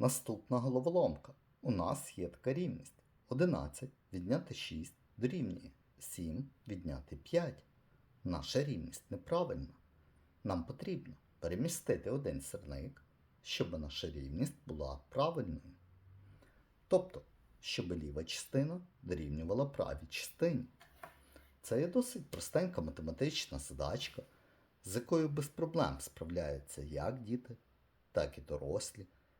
Наступна головоломка. У нас є така рівність. 11 відняти 6 дорівнює 7 відняти 5. Наша рівність неправильна. Нам потрібно перемістити один сірник, щоб наша рівність була правильною. Тобто, щоб ліва частина дорівнювала правій частині. Це є досить простенька математична задачка, з якою без проблем справляються як діти, так і дорослі.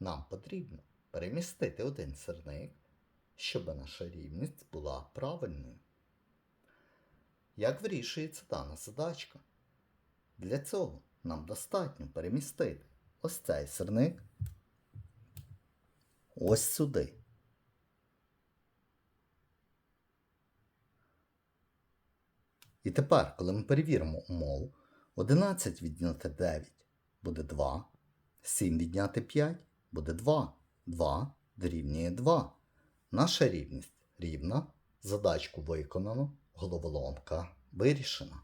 Нам потрібно перемістити один сірник, щоб наша рівність була правильною. Як вирішується дана задачка? Для цього нам достатньо перемістити ось цей сирник ось сюди. І тепер, коли ми перевіримо умову, 11 відняти 9 буде 2, 7 відняти 5 буде 2, 2 дорівнює 2. Наша рівність рівна, задачку виконано, головоломка вирішена.